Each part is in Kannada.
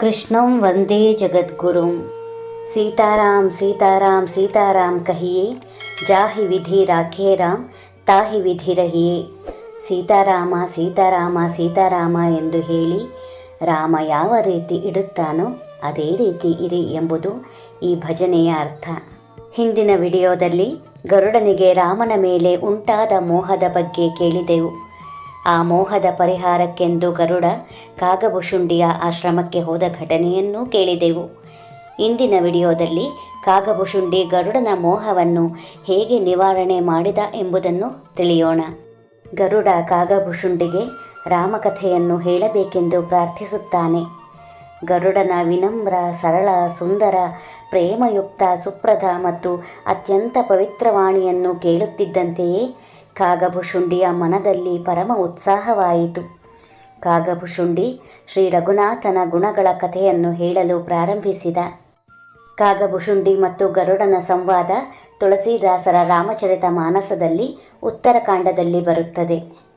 ಕೃಷ್ಣಂ ವಂದೇ ಜಗದ್ಗುರುಂ. ಸೀತಾರಾಮ್ ಸೀತಾರಾಮ್ ಸೀತಾರಾಮ್ ಕಹಿಯೇ. ಜಾಹಿ ವಿಧಿ ರಾಖೇ ರಾಮ್, ತಾಹಿ ವಿಧಿ ರಹಿಯೇ. ಸೀತಾರಾಮ ಸೀತಾರಾಮ ಸೀತಾರಾಮ ಎಂದು ಹೇಳಿ ರಾಮ ಯಾವ ರೀತಿ ಇಡುತ್ತಾನೋ ಅದೇ ರೀತಿ ಇರಿ ಎಂಬುದು ಈ ಭಜನೆಯ ಅರ್ಥ. ಹಿಂದಿನ ವಿಡಿಯೋದಲ್ಲಿ ಗರುಡನಿಗೆ ರಾಮನ ಮೇಲೆ ಉಂಟಾದ ಮೋಹದ ಬಗ್ಗೆ ಕೇಳಿದೆವು. ಆ ಮೋಹದ ಪರಿಹಾರಕ್ಕೆಂದು ಗರುಡ ಕಾಗಭುಷುಂಡಿಯ ಆಶ್ರಮಕ್ಕೆ ಹೋದ ಘಟನೆಯನ್ನೂ ಕೇಳಿದೆವು. ಇಂದಿನ ವಿಡಿಯೋದಲ್ಲಿ ಕಾಗಭುಷುಂಡಿ ಗರುಡನ ಮೋಹವನ್ನು ಹೇಗೆ ನಿವಾರಣೆ ಮಾಡಿದ ಎಂಬುದನ್ನು ತಿಳಿಯೋಣ. ಗರುಡ ಕಾಗಭುಷುಂಡಿಗೆ ರಾಮಕಥೆಯನ್ನು ಹೇಳಬೇಕೆಂದು ಪ್ರಾರ್ಥಿಸುತ್ತಾನೆ. ಗರುಡನ ವಿನಮ್ರ, ಸರಳ, ಸುಂದರ, ಪ್ರೇಮಯುಕ್ತ, ಸುಪ್ರದ ಮತ್ತು ಅತ್ಯಂತ ಪವಿತ್ರವಾಣಿಯನ್ನು ಕೇಳುತ್ತಿದ್ದಂತೆಯೇ ಕಾಗಭುಷುಂಡಿಯ ಮನದಲ್ಲಿ ಪರಮ ಉತ್ಸಾಹವಾಯಿತು. ಕಾಗಭುಶುಂಡಿ ಶ್ರೀ ರಘುನಾಥನ ಗುಣಗಳ ಕಥೆಯನ್ನು ಹೇಳಲು ಪ್ರಾರಂಭಿಸಿದ. ಕಾಗಭುಶುಂಡಿ ಮತ್ತು ಗರುಡನ ಸಂವಾದ ತುಳಸಿದಾಸರ ರಾಮಚರಿತ ಮಾನಸದಲ್ಲಿ ಉತ್ತರಕಾಂಡದಲ್ಲಿ ಬರುತ್ತದೆ.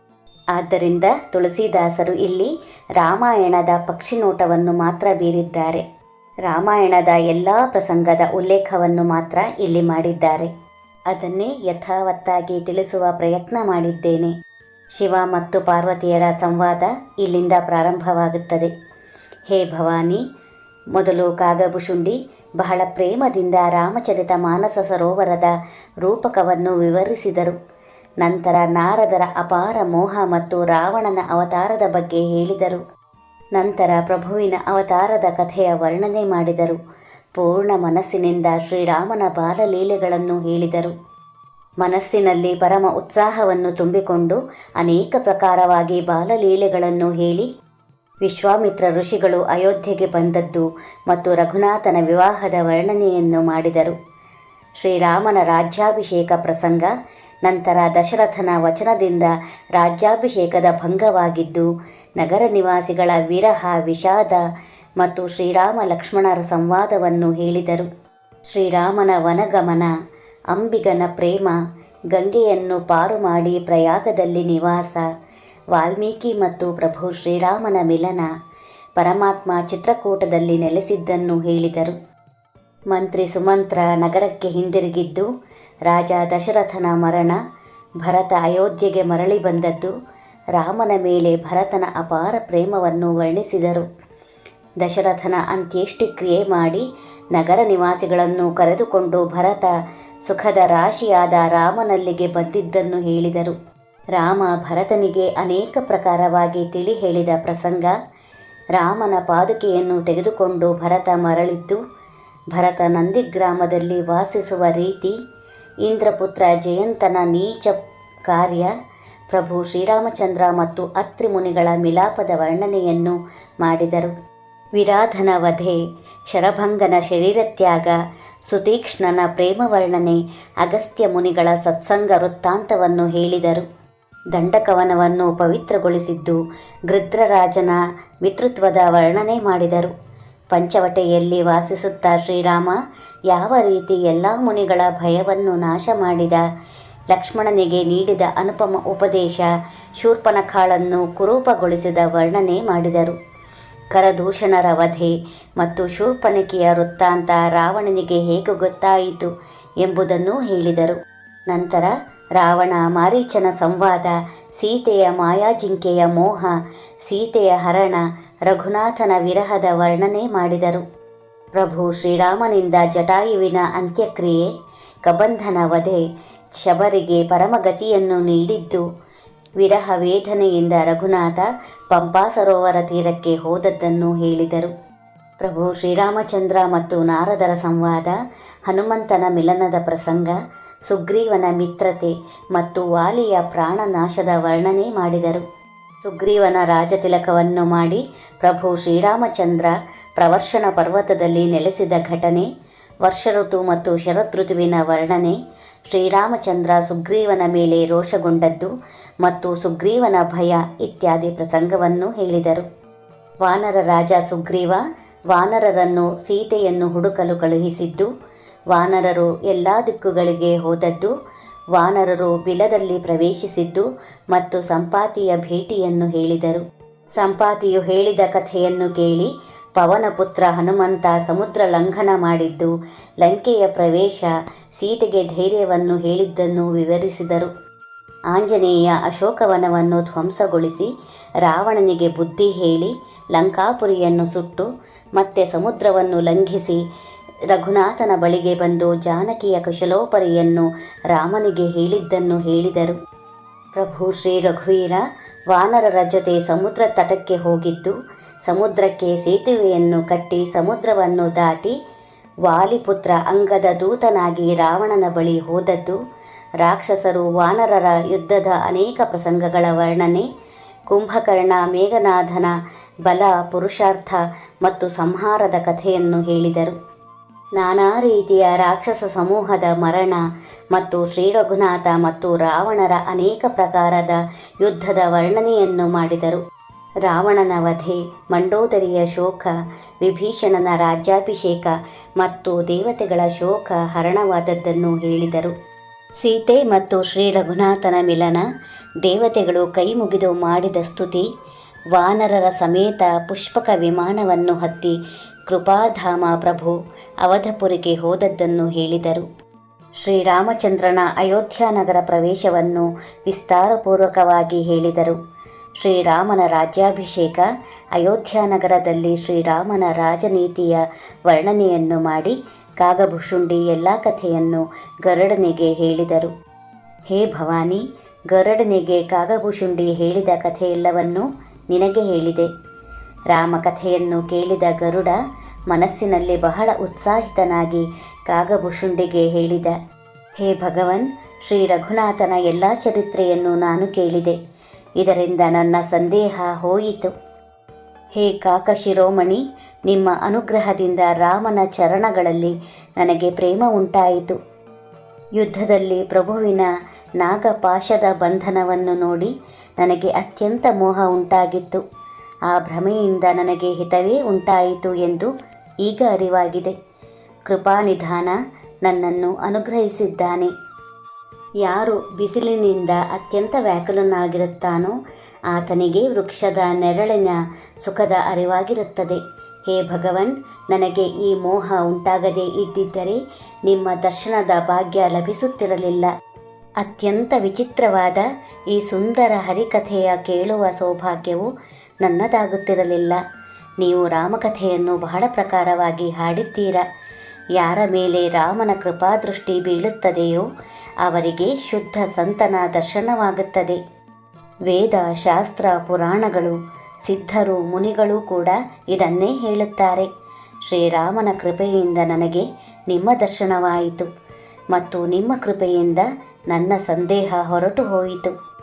ಆದ್ದರಿಂದ ತುಳಸಿದಾಸರು ಇಲ್ಲಿ ರಾಮಾಯಣದ ಪಕ್ಷಿನೋಟವನ್ನು ಮಾತ್ರ ಬೀರಿದ್ದಾರೆ. ರಾಮಾಯಣದ ಎಲ್ಲ ಪ್ರಸಂಗದ ಉಲ್ಲೇಖವನ್ನು ಮಾತ್ರ ಇಲ್ಲಿ ಮಾಡಿದ್ದಾರೆ. ಅದನ್ನೇ ಯಥಾವತ್ತಾಗಿ ತಿಳಿಸುವ ಪ್ರಯತ್ನ ಮಾಡಿದ್ದೇನೆ. ಶಿವ ಮತ್ತು ಪಾರ್ವತಿಯರ ಸಂವಾದ ಇಲ್ಲಿಂದ ಪ್ರಾರಂಭವಾಗುತ್ತದೆ. ಹೇ ಭವಾನಿ, ಮೊದಲು ಕಾಗಭುಶುಂಡಿ ಬಹಳ ಪ್ರೇಮದಿಂದ ರಾಮಚರಿತ ಮಾನಸ ಸರೋವರದ ರೂಪಕವನ್ನು ವಿವರಿಸಿದರು. ನಂತರ ನಾರದರ ಅಪಾರ ಮೋಹ ಮತ್ತು ರಾವಣನ ಅವತಾರದ ಬಗ್ಗೆ ಹೇಳಿದರು. ನಂತರ ಪ್ರಭುವಿನ ಅವತಾರದ ಕಥೆಯ ವರ್ಣನೆ ಮಾಡಿದರು. ಪೂರ್ಣ ಮನಸ್ಸಿನಿಂದ ಶ್ರೀರಾಮನ ಬಾಲಲೀಲೆಗಳನ್ನು ಹೇಳಿದರು. ಮನಸ್ಸಿನಲ್ಲಿ ಪರಮ ಉತ್ಸಾಹವನ್ನು ತುಂಬಿಕೊಂಡು ಅನೇಕ ಪ್ರಕಾರವಾಗಿ ಬಾಲಲೀಲೆಗಳನ್ನು ಹೇಳಿ, ವಿಶ್ವಾಮಿತ್ರ ಋಷಿಗಳು ಅಯೋಧ್ಯೆಗೆ ಬಂದದ್ದು ಮತ್ತು ರಘುನಾಥನ ವಿವಾಹದ ವರ್ಣನೆಯನ್ನು ಮಾಡಿದರು. ಶ್ರೀರಾಮನ ರಾಜ್ಯಾಭಿಷೇಕ ಪ್ರಸಂಗ, ನಂತರ ದಶರಥನ ವಚನದಿಂದ ರಾಜ್ಯಾಭಿಷೇಕದ ಭಂಗವಾಗಿದ್ದು, ನಗರ ನಿವಾಸಿಗಳ ವಿರಹ, ವಿಷಾದ ಮತ್ತು ಶ್ರೀರಾಮ ಲಕ್ಷ್ಮಣರ ಸಂವಾದವನ್ನು ಹೇಳಿದರು. ಶ್ರೀರಾಮನ ವನಗಮನ, ಅಂಬಿಗನ ಪ್ರೇಮ, ಗಂಗೆಯನ್ನು ಪಾರು ಮಾಡಿ ಪ್ರಯಾಗದಲ್ಲಿ ನಿವಾಸ, ವಾಲ್ಮೀಕಿ ಮತ್ತು ಪ್ರಭು ಶ್ರೀರಾಮನ ಮಿಲನ, ಪರಮಾತ್ಮ ಚಿತ್ರಕೂಟದಲ್ಲಿ ನೆಲೆಸಿದ್ದನ್ನು ಹೇಳಿದರು. ಮಂತ್ರಿ ಸುಮಂತ್ರ ನಗರಕ್ಕೆ ಹಿಂದಿರುಗಿದ್ದು, ರಾಜ ದಶರಥನ ಮರಣ, ಭರತ ಅಯೋಧ್ಯೆಗೆ ಮರಳಿ ಬಂದದ್ದು, ರಾಮನ ಮೇಲೆ ಭರತನ ಅಪಾರ ಪ್ರೇಮವನ್ನು ವರ್ಣಿಸಿದರು. ದಶರಥನ ಅಂತ್ಯೇಷ್ಟಿಕ್ರಿಯೆ ಮಾಡಿ ನಗರ ನಿವಾಸಿಗಳನ್ನು ಕರೆದುಕೊಂಡು ಭರತ ಸುಖದ ರಾಶಿಯಾದ ರಾಮನಲ್ಲಿಗೆ ಬಂದಿದ್ದನ್ನು ಹೇಳಿದರು. ರಾಮ ಭರತನಿಗೆ ಅನೇಕ ಪ್ರಕಾರವಾಗಿ ತಿಳಿ ಹೇಳಿದ ಪ್ರಸಂಗ. ರಾಮನ ಪಾದುಕೆಯನ್ನು ತೆಗೆದುಕೊಂಡು ಭರತ ಮರಳಿದ್ದು, ಭರತ ನಂದಿಗ್ರಾಮದಲ್ಲಿ ವಾಸಿಸುವ ರೀತಿ ಇಂದ್ರಪುತ್ರ ಜಯಂತನ ನೀಚ ಕಾರ್ಯ, ಪ್ರಭು ಶ್ರೀರಾಮಚಂದ್ರ ಮತ್ತು ಅತ್ರಿ ಮುನಿಗಳ ಮಿಲಾಪದ ವರ್ಣನೆಯನ್ನು ಮಾಡಿದರು. ವಿರಾಧನ ವಧೆ ಶರಭಂಗನ ಶರೀರತ್ಯಾಗ, ಸುತೀಕ್ಷ್ಣನ ಪ್ರೇಮ ವರ್ಣನೆ ಅಗಸ್ತ್ಯ ಮುನಿಗಳ ಸತ್ಸಂಗ ವೃತ್ತಾಂತವನ್ನು ಹೇಳಿದರು. ದಂಡಕವನವನ್ನು ಪವಿತ್ರಗೊಳಿಸಿದ್ದು ಗೃದ್ರರಾಜನ ವಿತೃತ್ವದ ವರ್ಣನೆ ಮಾಡಿದರು. ಪಂಚವಟೆಯಲ್ಲಿ ವಾಸಿಸುತ್ತಾ ಶ್ರೀರಾಮ ಯಾವ ರೀತಿ ಎಲ್ಲ ಮುನಿಗಳ ಭಯವನ್ನು ನಾಶ ಮಾಡಿದ, ಲಕ್ಷ್ಮಣನಿಗೆ ನೀಡಿದ ಅನುಪಮ ಉಪದೇಶ, ಶೂರ್ಪನಖಾಳನ್ನು ಕುರೂಪಗೊಳಿಸಿದ ವರ್ಣನೆ ಮಾಡಿದರು. ಕರದೂಷಣರ ವಧೆ ಮತ್ತು ಶೂರ್ಪಣಿಕೆಯ ವೃತ್ತಾಂತ ರಾವಣನಿಗೆ ಹೇಗೆ ಗೊತ್ತಾಯಿತು ಎಂಬುದನ್ನು ಹೇಳಿದರು. ನಂತರ ರಾವಣ ಮಾರೀಚನ ಸಂವಾದ, ಸೀತೆಯ ಮಾಯಾಜಿಂಕೆಯ ಮೋಹ, ಸೀತೆಯ ಹರಣ, ರಘುನಾಥನ ವಿರಹದ ವರ್ಣನೆ ಮಾಡಿದರು. ಪ್ರಭು ಶ್ರೀರಾಮನಿಂದ ಜಟಾಯುವಿನ ಅಂತ್ಯಕ್ರಿಯೆ, ಕಬಂಧನ ವಧೆ, ಶಬರಿಗೆ ಪರಮಗತಿಯನ್ನು ನೀಡಿದ್ದು ವಿರಹ ವೇದನೆಯಿಂದ ರಘುನಾಥ ಪಂಪಾ ಸರೋವರ ತೀರಕ್ಕೆ ಹೋದದ್ದನ್ನು ಹೇಳಿದರು. ಪ್ರಭು ಶ್ರೀರಾಮಚಂದ್ರ ಮತ್ತು ನಾರದರ ಸಂವಾದ, ಹನುಮಂತನ ಮಿಲನದ ಪ್ರಸಂಗ, ಸುಗ್ರೀವನ ಮಿತ್ರತೆ ಮತ್ತು ವಾಲಿಯ ಪ್ರಾಣನಾಶದ ವರ್ಣನೆ ಮಾಡಿದರು. ಸುಗ್ರೀವನ ರಾಜತಿಲಕವನ್ನು ಮಾಡಿ ಪ್ರಭು ಶ್ರೀರಾಮಚಂದ್ರ ಪ್ರವರ್ಷನ ಪರ್ವತದಲ್ಲಿ ನೆಲೆಸಿದ ಘಟನೆ ವರ್ಷ ಋತು ಮತ್ತು ಶರದೃತುವಿನ ವರ್ಣನೆ ಶ್ರೀರಾಮಚಂದ್ರ ಸುಗ್ರೀವನ ಮೇಲೆ ರೋಷಗೊಂಡದ್ದು ಮತ್ತು ಸುಗ್ರೀವನ ಭಯ ಇತ್ಯಾದಿ ಪ್ರಸಂಗವನ್ನು ಹೇಳಿದರು. ವಾನರ ರಾಜ ಸುಗ್ರೀವ ವಾನರರನ್ನು ಸೀತೆಯನ್ನು ಹುಡುಕಲು ಕಳುಹಿಸಿದ್ದು, ವಾನರರು ಎಲ್ಲ ದಿಕ್ಕುಗಳಿಗೆ ಹೋದದ್ದು, ವಾನರರು ಬಿಲದಲ್ಲಿ ಪ್ರವೇಶಿಸಿದ್ದು ಮತ್ತು ಸಂಪಾತಿಯ ಭೇಟಿಯನ್ನು ಹೇಳಿದರು. ಸಂಪಾತಿಯು ಹೇಳಿದ ಕಥೆಯನ್ನು ಕೇಳಿ ಪವನಪುತ್ರ ಹನುಮಂತ ಸಮುದ್ರ ಲಂಘನ ಮಾಡಿದ್ದು ಲಂಕೆಯ ಪ್ರವೇಶ ಸೀತೆಗೆ ಧೈರ್ಯವನ್ನು ಹೇಳಿದ್ದನ್ನು ವಿವರಿಸಿದರು. ಆಂಜನೇಯ ಅಶೋಕವನವನ್ನು ಧ್ವಂಸಗೊಳಿಸಿ ರಾವಣನಿಗೆ ಬುದ್ಧಿ ಹೇಳಿ ಲಂಕಾಪುರಿಯನ್ನು ಸುಟ್ಟು ಮತ್ತೆ ಸಮುದ್ರವನ್ನು ಲಂಘಿಸಿ ರಘುನಾಥನ ಬಳಿಗೆ ಬಂದು ಜಾನಕಿಯ ಕುಶಲೋಪರಿಯನ್ನು ರಾಮನಿಗೆ ಹೇಳಿದ್ದನ್ನು ಹೇಳಿದರು. ಪ್ರಭು ಶ್ರೀ ರಘುವೀರ, ವಾನರರ ಜೊತೆ ಸಮುದ್ರ ತಟಕ್ಕೆ ಹೋಗಿದ್ದು ಸಮುದ್ರಕ್ಕೆ ಸೇತುವೆಯನ್ನು ಕಟ್ಟಿ ಸಮುದ್ರವನ್ನು ದಾಟಿ ವಾಲಿಪುತ್ರ ಅಂಗದ ದೂತನಾಗಿ ರಾವಣನ ಬಳಿ ಹೋದದ್ದು. ರಾಕ್ಷಸರು ವಾನರರ ಯುದ್ಧದ ಅನೇಕ ಪ್ರಸಂಗಗಳ ವರ್ಣನೆ. ಕುಂಭಕರ್ಣ ಮೇಘನಾಥನ ಬಲ, ಪುರುಷಾರ್ಥ ಮತ್ತು ಸಂಹಾರದ ಕಥೆಯನ್ನು ಹೇಳಿದರು. ನಾನಾ ರೀತಿಯ ರಾಕ್ಷಸ ಸಮೂಹದ ಮರಣ ಮತ್ತು ಶ್ರೀರಘುನಾಥ ಮತ್ತು ರಾವಣರ ಅನೇಕ ಪ್ರಕಾರದ ಯುದ್ಧದ ವರ್ಣನೆಯನ್ನು ಮಾಡಿದರು. ರಾವಣನ ವಧೆ ಮಂಡೋದರಿಯ ಶೋಕ, ವಿಭೀಷಣನ ರಾಜ್ಯಾಭಿಷೇಕ ಮತ್ತು ದೇವತೆಗಳ ಶೋಕ ಹರಣವಾದದ್ದನ್ನು ಹೇಳಿದರು. ಸೀತೆ ಮತ್ತು ಶ್ರೀ ರಘುನಾಥನ ಮಿಲನ, ದೇವತೆಗಳು ಕೈ ಮುಗಿದು ಮಾಡಿದ ಸ್ತುತಿ, ವಾನರರ ಸಮೇತ ಪುಷ್ಪಕ ವಿಮಾನವನ್ನು ಹತ್ತಿ ಕೃಪಾಧಾಮ ಪ್ರಭು ಅವಧಪುರಿಗೆ ಹೋದದ್ದನ್ನು ಹೇಳಿದರು. ಶ್ರೀರಾಮಚಂದ್ರನ ಅಯೋಧ್ಯಾನಗರ ಪ್ರವೇಶವನ್ನು ವಿಸ್ತಾರಪೂರ್ವಕವಾಗಿ ಹೇಳಿದರು. ಶ್ರೀರಾಮನ ರಾಜ್ಯಾಭಿಷೇಕ ಅಯೋಧ್ಯಾನಗರದಲ್ಲಿ ಶ್ರೀರಾಮನ ರಾಜನೀತಿಯ ವರ್ಣನೆಯನ್ನು ಮಾಡಿ ಕಾಗಭುಷುಂಡಿ ಎಲ್ಲ ಕಥೆಯನ್ನು ಗರುಡನಿಗೆ ಹೇಳಿದರು. ಹೇ ಭವಾನಿ, ಗರುಡನಿಗೆ ಕಾಗಭುಷುಂಡಿ ಹೇಳಿದ ಕಥೆಯೆಲ್ಲವನ್ನೂ ನಿನಗೆ ಹೇಳಿದೆ. ರಾಮಕಥೆಯನ್ನು ಕೇಳಿದ ಗರುಡ ಮನಸ್ಸಿನಲ್ಲಿ ಬಹಳ ಉತ್ಸಾಹಿತನಾಗಿ ಕಾಗಭುಷುಂಡಿಗೆ ಹೇಳಿದ, ಹೇ ಭಗವನ್, ಶ್ರೀ ರಘುನಾಥನ ಎಲ್ಲ ಚರಿತ್ರೆಯನ್ನು ನಾನು ಕೇಳಿದೆ. ಇದರಿಂದ ನನ್ನ ಸಂದೇಹ ಹೋಯಿತು. ಹೇ ಕಾಕಶಿರೋಮಣಿ ನಿಮ್ಮ ಅನುಗ್ರಹದಿಂದ ರಾಮನ ಚರಣಗಳಲ್ಲಿ ನನಗೆ ಪ್ರೇಮ ಉಂಟಾಯಿತು. ಯುದ್ಧದಲ್ಲಿ ಪ್ರಭುವಿನ ನಾಗಪಾಶದ ಬಂಧನವನ್ನು ನೋಡಿ ನನಗೆ ಅತ್ಯಂತ ಮೋಹ ಉಂಟಾಗಿತ್ತು. ಆ ಭ್ರಮೆಯಿಂದ ನನಗೆ ಹಿತವೇ ಉಂಟಾಯಿತು ಎಂದು ಈಗ ಅರಿವಾಗಿದೆ. ಕೃಪಾನಿಧಾನ ನನ್ನನ್ನು ಅನುಗ್ರಹಿಸಿದ್ದಾನೆ. ಯಾರು ಬಿಸಿಲಿನಿಂದ ಅತ್ಯಂತ ವ್ಯಾಕುಲನಾಗಿರುತ್ತಾನೋ ಆತನಿಗೆ ವೃಕ್ಷದ ನೆರಳಿನ ಸುಖದ ಅರಿವಾಗಿರುತ್ತದೆ. ಹೇ ಭಗವನ್, ನನಗೆ ಈ ಮೋಹ ಉಂಟಾಗದೇ ಇದ್ದಿದ್ದರೆ ನಿಮ್ಮ ದರ್ಶನದ ಭಾಗ್ಯ ಲಭಿಸುತ್ತಿರಲಿಲ್ಲ. ಅತ್ಯಂತ ವಿಚಿತ್ರವಾದ ಈ ಸುಂದರ ಹರಿಕಥೆಯ ಕೇಳುವ ಸೌಭಾಗ್ಯವು ನನ್ನದಾಗುತ್ತಿರಲಿಲ್ಲ. ನೀವು ರಾಮಕಥೆಯನ್ನು ಬಹಳ ಪ್ರಕಾರವಾಗಿ ಹಾಡಿದ್ದೀರಾ? ಯಾರ ಮೇಲೆ ರಾಮನ ಕೃಪಾದೃಷ್ಟಿ ಬೀಳುತ್ತದೆಯೋ ಅವರಿಗೆ ಶುದ್ಧ ಸಂತನ ದರ್ಶನವಾಗುತ್ತದೆ. ವೇದ, ಶಾಸ್ತ್ರ, ಪುರಾಣಗಳು, ಸಿದ್ಧರು, ಮುನಿಗಳು ಕೂಡ ಇದನ್ನೇ ಹೇಳುತ್ತಾರೆ. ಶ್ರೀರಾಮನ ಕೃಪೆಯಿಂದ ನನಗೆ ನಿಮ್ಮ ದರ್ಶನವಾಯಿತು ಮತ್ತು ನಿಮ್ಮ ಕೃಪೆಯಿಂದ ನನ್ನ ಸಂದೇಹ ಹೊರಟು ಹೋಯಿತು.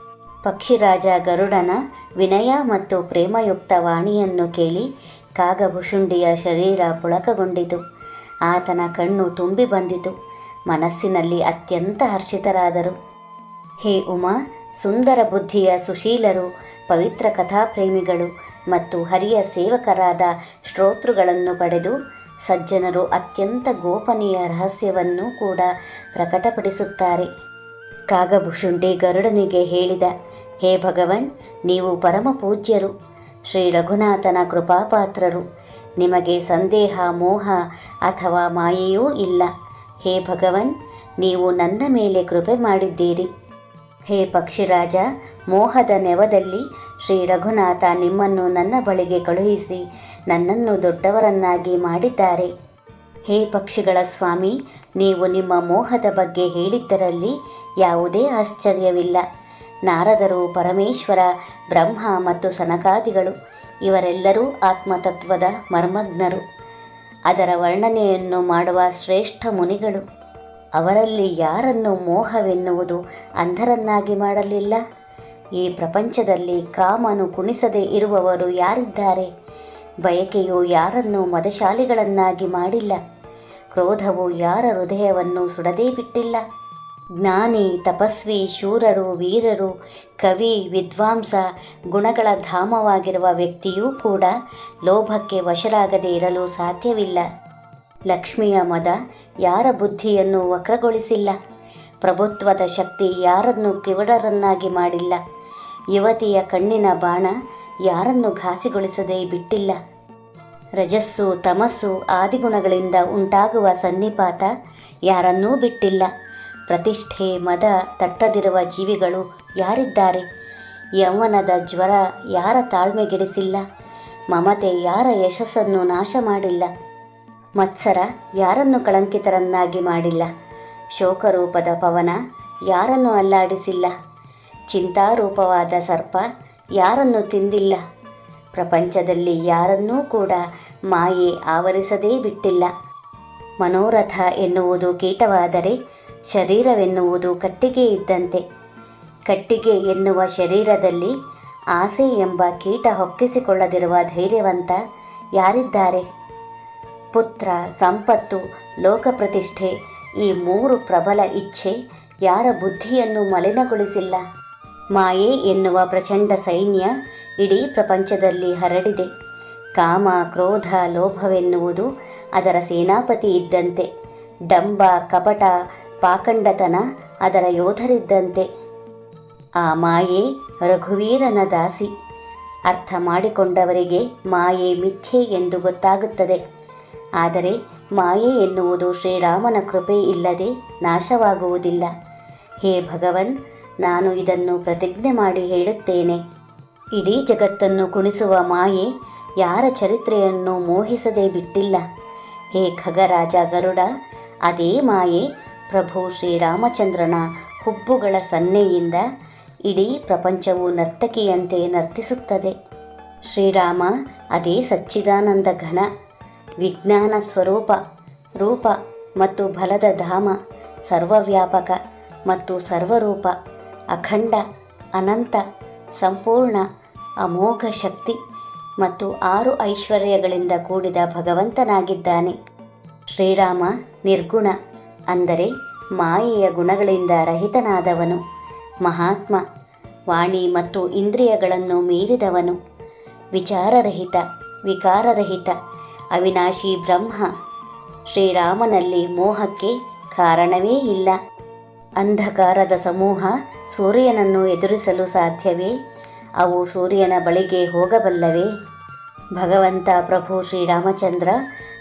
ಪಕ್ಷಿರಾಜ ಗರುಡನ ವಿನಯ ಮತ್ತು ಪ್ರೇಮಯುಕ್ತ ವಾಣಿಯನ್ನು ಕೇಳಿ ಕಾಗಭುಷುಂಡಿಯ ಶರೀರ ಪುಳಕಗೊಂಡಿತು. ಆತನ ಕಣ್ಣು ತುಂಬಿ ಬಂದಿತು. ಮನಸ್ಸಿನಲ್ಲಿ ಅತ್ಯಂತ ಹರ್ಷಿತರಾದರು. ಹೇ ಉಮಾ, ಸುಂದರ ಬುದ್ಧಿಯ ಸುಶೀಲರು, ಪವಿತ್ರ ಕಥಾಪ್ರೇಮಿಗಳು ಮತ್ತು ಹರಿಯ ಸೇವಕರಾದ ಶ್ರೋತೃಗಳನ್ನು ಪಡೆದು ಸಜ್ಜನರು ಅತ್ಯಂತ ಗೋಪನೀಯ ರಹಸ್ಯವನ್ನು ಕೂಡ ಪ್ರಕಟಪಡಿಸುತ್ತಾರೆ. ಕಾಗಭುಷುಂಡಿ ಗರುಡನಿಗೆ ಹೇಳಿದ, ಹೇ ಭಗವನ್, ನೀವು ಪರಮ ಪೂಜ್ಯರು, ಶ್ರೀ ರಘುನಾಥನ ಕೃಪಾಪಾತ್ರರು. ನಿಮಗೆ ಸಂದೇಹ, ಮೋಹ ಅಥವಾ ಮಾಯೆಯೂ ಇಲ್ಲ. ಹೇ ಭಗವನ್, ನೀವು ನನ್ನ ಮೇಲೆ ಕೃಪೆ ಮಾಡಿದ್ದೀರಿ. ಹೇ ಪಕ್ಷಿರಾಜ, ಮೋಹದ ನೆವದಲ್ಲಿ ಶ್ರೀ ರಘುನಾಥ ನಿಮ್ಮನ್ನು ನನ್ನ ಬಳಿಗೆ ಕಳುಹಿಸಿ ನನ್ನನ್ನು ದೊಡ್ಡವರನ್ನಾಗಿ ಮಾಡಿದ್ದಾರೆ. ಹೇ ಪಕ್ಷಿಗಳ ಸ್ವಾಮಿ, ನೀವು ನಿಮ್ಮ ಮೋಹದ ಬಗ್ಗೆ ಹೇಳಿದ್ದರಲ್ಲಿ ಯಾವುದೇ ಆಶ್ಚರ್ಯವಿಲ್ಲ. ನಾರದರು, ಪರಮೇಶ್ವರ, ಬ್ರಹ್ಮ ಮತ್ತು ಸನಕಾದಿಗಳು, ಇವರೆಲ್ಲರೂ ಆತ್ಮತತ್ವದ ಮರ್ಮಜ್ಞರು. ಅದರ ವರ್ಣನೆಯನ್ನು ಮಾಡುವ ಶ್ರೇಷ್ಠ ಮುನಿಗಳು. ಅವರಲ್ಲಿ ಯಾರನ್ನು ಮೋಹವೆನ್ನುವುದು ಅಂಧರನ್ನಾಗಿ ಮಾಡಲಿಲ್ಲ? ಈ ಪ್ರಪಂಚದಲ್ಲಿ ಕಾಮನು ಕುಣಿಸದೇ ಇರುವವರು ಯಾರಿದ್ದಾರೆ? ಬಯಕೆಯು ಯಾರನ್ನು ಮದಶಾಲಿಗಳನ್ನಾಗಿ ಮಾಡಿಲ್ಲ? ಕ್ರೋಧವು ಯಾರ ಹೃದಯವನ್ನು ಸುಡದೇ ಬಿಟ್ಟಿಲ್ಲ? ಜ್ಞಾನಿ, ತಪಸ್ವಿ, ಶೂರರು, ವೀರರು, ಕವಿ, ವಿದ್ವಾಂಸ, ಗುಣಗಳ ಧಾಮವಾಗಿರುವ ವ್ಯಕ್ತಿಯೂ ಕೂಡ ಲೋಭಕ್ಕೆ ವಶರಾಗದೇ ಇರಲು ಸಾಧ್ಯವಿಲ್ಲ. ಲಕ್ಷ್ಮಿಯ ಮದ ಯಾರ ಬುದ್ಧಿಯನ್ನು ವಕ್ರಗೊಳಿಸಿಲ್ಲ. ಪ್ರಭುತ್ವದ ಶಕ್ತಿ ಯಾರನ್ನು ಕಿವಡರನ್ನಾಗಿ ಮಾಡಿಲ್ಲ. ಯುವತಿಯ ಕಣ್ಣಿನ ಬಾಣ ಯಾರನ್ನು ಘಾಸಿಗೊಳಿಸದೇ ಬಿಟ್ಟಿಲ್ಲ. ರಜಸ್ಸು, ತಮಸ್ಸು, ಆದಿಗುಣಗಳಿಂದ ಉಂಟಾಗುವ ಸನ್ನಿಪಾತ ಯಾರನ್ನೂ ಬಿಟ್ಟಿಲ್ಲ. ಪ್ರತಿಷ್ಠೆ ಮದ ತಟ್ಟದಿರುವ ಜೀವಿಗಳು ಯಾರಿದ್ದಾರೆ? ಯೌವನದ ಜ್ವರ ಯಾರ ತಾಳ್ಮೆಗೆಡಿಸಿಲ್ಲ? ಮಮತೆ ಯಾರ ಯಶಸ್ಸನ್ನು ನಾಶ ಮಾಡಿಲ್ಲ? ಮತ್ಸರ ಯಾರನ್ನು ಕಳಂಕಿತರನ್ನಾಗಿ ಮಾಡಿಲ್ಲ? ಶೋಕರೂಪದ ಪವನ ಯಾರನ್ನು ಅಲ್ಲಾಡಿಸಿಲ್ಲ? ಚಿಂತಾರೂಪವಾದ ಸರ್ಪ ಯಾರನ್ನು ತಿಂದಿಲ್ಲ? ಪ್ರಪಂಚದಲ್ಲಿ ಯಾರನ್ನೂ ಕೂಡ ಮಾಯೆ ಆವರಿಸದೇ ಬಿಟ್ಟಿಲ್ಲ. ಮನೋರಥ ಎನ್ನುವುದು ಕೀಟವಾದರೆ ಶರೀರವೆನ್ನುವುದು ಕಟ್ಟಿಗೆ ಇದ್ದಂತೆ. ಕಟ್ಟಿಗೆ ಎನ್ನುವ ಶರೀರದಲ್ಲಿ ಆಸೆ ಎಂಬ ಕೀಟ ಹೊಕ್ಕಿಸಿಕೊಳ್ಳದಿರುವ ಧೈರ್ಯವಂತ ಯಾರಿದ್ದಾರೆ? ಪುತ್ರ, ಸಂಪತ್ತು ಲೋಕ ಪ್ರತಿಷ್ಠೆ ಈ ಮೂರು ಪ್ರಬಲ ಇಚ್ಛೆ ಯಾರ ಬುದ್ಧಿಯನ್ನು ಮಲಿನಗೊಳಿಸಿಲ್ಲ? ಮಾಯೆ ಎನ್ನುವ ಪ್ರಚಂಡ ಸೈನ್ಯ ಇಡೀ ಪ್ರಪಂಚದಲ್ಲಿ ಹರಡಿದೆ. ಕಾಮ, ಕ್ರೋಧ, ಲೋಭವೆನ್ನುವುದು ಅದರ ಸೇನಾಪತಿ ಇದ್ದಂತೆ. ಡಂಬ, ಕಪಟ ಪಾಖಂಡತನ ಅದರ ಯೋಧರಿದ್ದಂತೆ. ಆ ಮಾಯೆ ರಘುವೀರನ ದಾಸಿ. ಅರ್ಥ ಮಾಡಿಕೊಂಡವರಿಗೆ ಮಾಯೆ ಮಿಥ್ಯೆ ಎಂದು ಗೊತ್ತಾಗುತ್ತದೆ. ಆದರೆ ಮಾಯೆ ಎನ್ನುವುದು ಶ್ರೀರಾಮನ ಕೃಪೆ ಇಲ್ಲದೆ ನಾಶವಾಗುವುದಿಲ್ಲ. ಹೇ ಭಗವನ್, ನಾನು ಇದನ್ನು ಪ್ರತಿಜ್ಞೆ ಮಾಡಿ ಹೇಳುತ್ತೇನೆ. ಇಡೀ ಜಗತ್ತನ್ನು ಕುಣಿಸುವ ಮಾಯೆ ಯಾರ ಚರಿತ್ರೆಯನ್ನು ಮೋಹಿಸದೆ ಬಿಟ್ಟಿಲ್ಲ. ಹೇ ಖಗರಾಜ ಗರುಡ, ಅದೇ ಮಾಯೆ ಪ್ರಭು ಶ್ರೀರಾಮಚಂದ್ರನ ಹುಬ್ಬುಗಳ ಸನ್ನೆಯಿಂದ ಇಡೀ ಪ್ರಪಂಚವು ನರ್ತಕಿಯಂತೆ ನರ್ತಿಸುತ್ತದೆ. ಶ್ರೀರಾಮ ಅದೇ ಸಚ್ಚಿದಾನಂದ ಘನ, ವಿಜ್ಞಾನ ಸ್ವರೂಪ, ರೂಪ ಮತ್ತು ಬಲದ ಧಾಮ, ಸರ್ವವ್ಯಾಪಕ ಮತ್ತು ಸರ್ವರೂಪ, ಅಖಂಡ, ಅನಂತ, ಸಂಪೂರ್ಣ, ಅಮೋಘ ಶಕ್ತಿ ಮತ್ತು ಆರು ಐಶ್ವರ್ಯಗಳಿಂದ ಕೂಡಿದ ಭಗವಂತನಾಗಿದ್ದಾನೆ. ಶ್ರೀರಾಮ ನಿರ್ಗುಣ. ಅಂದರೆ ಮಾಯೆಯ ಗುಣಗಳಿಂದ ರಹಿತನಾದವನು. ಮಹಾತ್ಮ, ವಾಣಿ ಮತ್ತು ಇಂದ್ರಿಯಗಳನ್ನು ಮೀರಿದವನು. ವಿಚಾರರಹಿತ, ವಿಕಾರರಹಿತ, ಅವಿನಾಶಿ ಬ್ರಹ್ಮ. ಶ್ರೀರಾಮನಲ್ಲಿ ಮೋಹಕ್ಕೆ ಕಾರಣವೇ ಇಲ್ಲ. ಅಂಧಕಾರದ ಸಮೂಹ ಸೂರ್ಯನನ್ನು ಎದುರಿಸಲು ಸಾಧ್ಯವೇ? ಅವು ಸೂರ್ಯನ ಬಳಿಗೆ ಹೋಗಬಲ್ಲವೇ? ಭಗವಂತ ಪ್ರಭು ಶ್ರೀರಾಮಚಂದ್ರ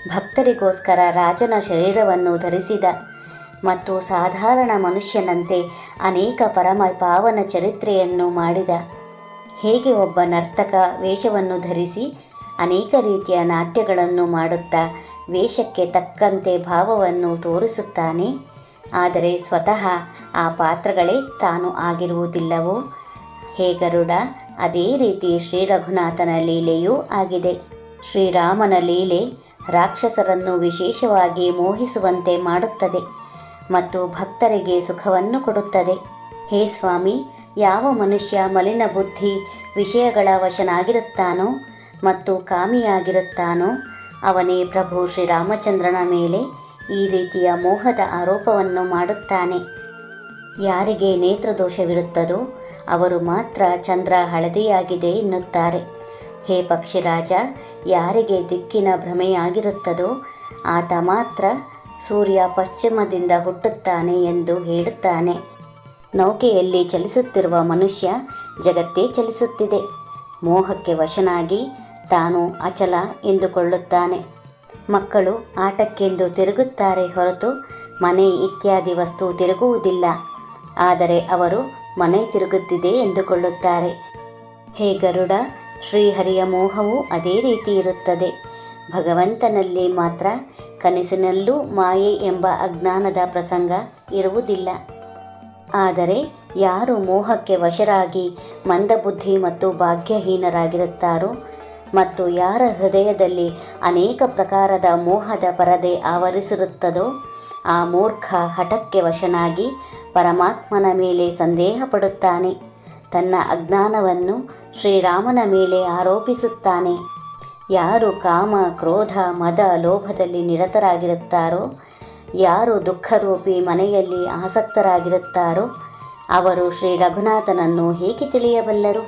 ಭಕ್ತರಿಗೋಸ್ಕರ ರಾಜನ ಶರೀರವನ್ನು ಧರಿಸಿದ ಮತ್ತು ಸಾಧಾರಣ ಮನುಷ್ಯನಂತೆ ಅನೇಕ ಪರಮ ಪಾವನ ಚರಿತ್ರೆಯನ್ನು ಮಾಡಿದ. ಹೇಗೆ ಒಬ್ಬ ನರ್ತಕ ವೇಷವನ್ನು ಧರಿಸಿ ಅನೇಕ ರೀತಿಯ ನಾಟ್ಯಗಳನ್ನು ಮಾಡುತ್ತಾ ವೇಷಕ್ಕೆ ತಕ್ಕಂತೆ ಭಾವವನ್ನು ತೋರಿಸುತ್ತಾನೆ. ಆದರೆ ಸ್ವತಃ ಆ ಪಾತ್ರಗಳೇ ತಾನು ಆಗಿರುವುದಿಲ್ಲವೋ? ಹೇಗರುಡ ಅದೇ ರೀತಿ ಶ್ರೀ ರಘುನಾಥನ ಲೀಲೆಯೂ ಆಗಿದೆ. ಶ್ರೀರಾಮನ ಲೀಲೆ ರಾಕ್ಷಸರನ್ನು ವಿಶೇಷವಾಗಿ ಮೋಹಿಸುವಂತೆ ಮಾಡುತ್ತದೆ. ಮತ್ತು ಭಕ್ತರಿಗೆ ಸುಖವನ್ನು ಕೊಡುತ್ತದೆ. ಹೇ ಸ್ವಾಮಿ, ಯಾವ ಮನುಷ್ಯ ಮಲಿನ ಬುದ್ಧಿ ವಿಷಯಗಳ ವಶನಾಗಿರುತ್ತಾನೋ ಮತ್ತು ಕಾಮಿಯಾಗಿರುತ್ತಾನೋ, ಅವನೇ ಪ್ರಭು ಶ್ರೀರಾಮಚಂದ್ರನ ಮೇಲೆ ಈ ರೀತಿಯ ಮೋಹದ ಆರೋಪವನ್ನು ಮಾಡುತ್ತಾನೆ. ಯಾರಿಗೆ ನೇತ್ರದೋಷವಿರುತ್ತದೋ, ಅವರು ಮಾತ್ರ ಚಂದ್ರ ಹಳದಿಯಾಗಿದೆ ಎನ್ನುತ್ತಾರೆ. ಹೇ ಪಕ್ಷಿರಾಜ, ಯಾರಿಗೆ ದಿಕ್ಕಿನ ಭ್ರಮೆಯಾಗಿರುತ್ತದೋ, ಆತ ಮಾತ್ರ ಸೂರ್ಯ ಪಶ್ಚಿಮದಿಂದ ಹುಟ್ಟುತ್ತಾನೆ ಎಂದು ಹೇಳುತ್ತಾನೆ. ನೌಕೆಯಲ್ಲಿ ಚಲಿಸುತ್ತಿರುವ ಮನುಷ್ಯ ಜಗತ್ತೇ ಚಲಿಸುತ್ತಿದೆ. ಮೋಹಕ್ಕೆ ವಶನಾಗಿ ತಾನು ಅಚಲ ಎಂದುಕೊಳ್ಳುತ್ತಾನೆ. ಮಕ್ಕಳು ಆಟಕ್ಕೆಂದು ತಿರುಗುತ್ತಾರೆ ಹೊರತು ಮನೆ ಇತ್ಯಾದಿ ವಸ್ತು ತಿರುಗುವುದಿಲ್ಲ. ಆದರೆ ಅವರು ಮನೆ ತಿರುಗುತ್ತಿದೆ ಎಂದುಕೊಳ್ಳುತ್ತಾರೆ. ಹೇ ಗರುಡ, ಶ್ರೀಹರಿಯ ಮೋಹವು ಅದೇ ರೀತಿ ಇರುತ್ತದೆ. ಭಗವಂತನಲ್ಲಿ ಮಾತ್ರ ಕನಸಿನಲ್ಲೂ ಮಾಯೆ ಎಂಬ ಅಜ್ಞಾನದ ಪ್ರಸಂಗ ಇರುವುದಿಲ್ಲ. ಆದರೆ ಯಾರು ಮೋಹಕ್ಕೆ ವಶರಾಗಿ ಮಂದಬುದ್ಧಿ ಮತ್ತು ಭಾಗ್ಯಹೀನರಾಗಿರುತ್ತಾರೋ ಮತ್ತು ಯಾರ ಹೃದಯದಲ್ಲಿ ಅನೇಕ ಪ್ರಕಾರದ ಮೋಹದ ಪರದೆ ಆವರಿಸಿರುತ್ತದೋ, ಆ ಮೂರ್ಖ ಹಠಕ್ಕೆ ವಶನಾಗಿ ಪರಮಾತ್ಮನ ಮೇಲೆ ಸಂದೇಹ ಪಡುತ್ತಾನೆ ತನ್ನ ಅಜ್ಞಾನವನ್ನು ಶ್ರೀರಾಮನ ಮೇಲೆ ಆರೋಪಿಸುತ್ತಾನೆ. ಯಾರು ಕಾಮ, ಕ್ರೋಧ, ಮದ ಲೋಭದಲ್ಲಿ ನಿರತರಾಗಿರುತ್ತಾರೋ, ಯಾರು ದುಃಖರೂಪಿ ಮನೆಯಲ್ಲಿ ಆಸಕ್ತರಾಗಿರುತ್ತಾರೋ, ಅವರು ಶ್ರೀ ರಘುನಾಥನನ್ನು ಹೇಗೆ ತಿಳಿಯಬಲ್ಲರು?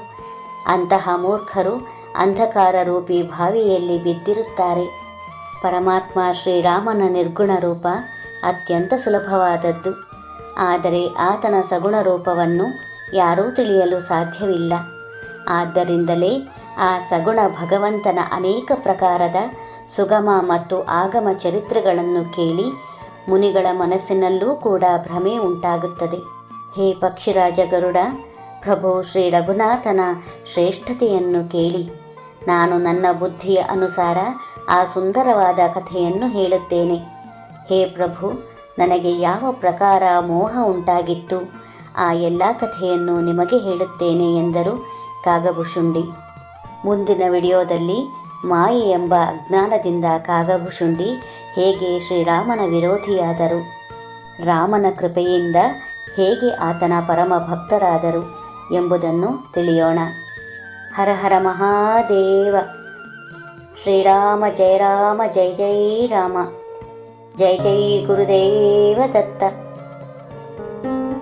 ಅಂತಹ ಮೂರ್ಖರು ಅಂಧಕಾರ ರೂಪಿ ಭಾವಿಯಲ್ಲಿ ಬಿದ್ದಿರುತ್ತಾರೆ. ಪರಮಾತ್ಮ ಶ್ರೀರಾಮನ ನಿರ್ಗುಣ ರೂಪ ಅತ್ಯಂತ ಸುಲಭವಾದದ್ದು. ಆದರೆ ಆತನ ಸಗುಣ ರೂಪವನ್ನು ಯಾರೂ ತಿಳಿಯಲು ಸಾಧ್ಯವಿಲ್ಲ. ಆದ್ದರಿಂದಲೇ ಆ ಸಗುಣ ಭಗವಂತನ ಅನೇಕ ಪ್ರಕಾರದ ಸುಗಮ ಮತ್ತು ಆಗಮ ಚರಿತ್ರೆಗಳನ್ನು ಕೇಳಿ ಮುನಿಗಳ ಮನಸ್ಸಿನಲ್ಲೂ ಕೂಡ ಭ್ರಮೆ ಉಂಟಾಗುತ್ತದೆ. ಹೇ ಪಕ್ಷಿರಾಜ ಗರುಡ, ಪ್ರಭು ಶ್ರೀ ರಘುನಾಥನ ಶ್ರೇಷ್ಠತೆಯನ್ನು ಕೇಳಿ. ನಾನು ನನ್ನ ಬುದ್ಧಿಯ ಅನುಸಾರ ಆ ಸುಂದರವಾದ ಕಥೆಯನ್ನು ಹೇಳುತ್ತೇನೆ. ಹೇ ಪ್ರಭು, ನನಗೆ ಯಾವ ಪ್ರಕಾರ ಮೋಹ ಉಂಟಾಗಿತ್ತು? ಆ ಎಲ್ಲ ಕಥೆಯನ್ನು ನಿಮಗೆ ಹೇಳುತ್ತೇನೆ ಎಂದರು ಕಾಗಭುಷುಂಡಿ. ಮುಂದಿನ ವಿಡಿಯೋದಲ್ಲಿ ಮಾಯೆ ಎಂಬ ಅಜ್ಞಾನದಿಂದ ಕಾಗಭುಶುಂಡಿ ಹೇಗೆ ಶ್ರೀರಾಮನ ವಿರೋಧಿಯಾದರು? ರಾಮನ ಕೃಪೆಯಿಂದ ಹೇಗೆ ಆತನ ಪರಮ ಭಕ್ತರಾದರು ಎಂಬುದನ್ನು ತಿಳಿಯೋಣ. ಹರ ಹರ ಮಹಾದೇವ! ಶ್ರೀರಾಮ ಜಯ ರಾಮ ಜೈ ಜೈ ರಾಮ! ಜೈ ಜೈ ಗುರುದೇವ ದತ್ತ!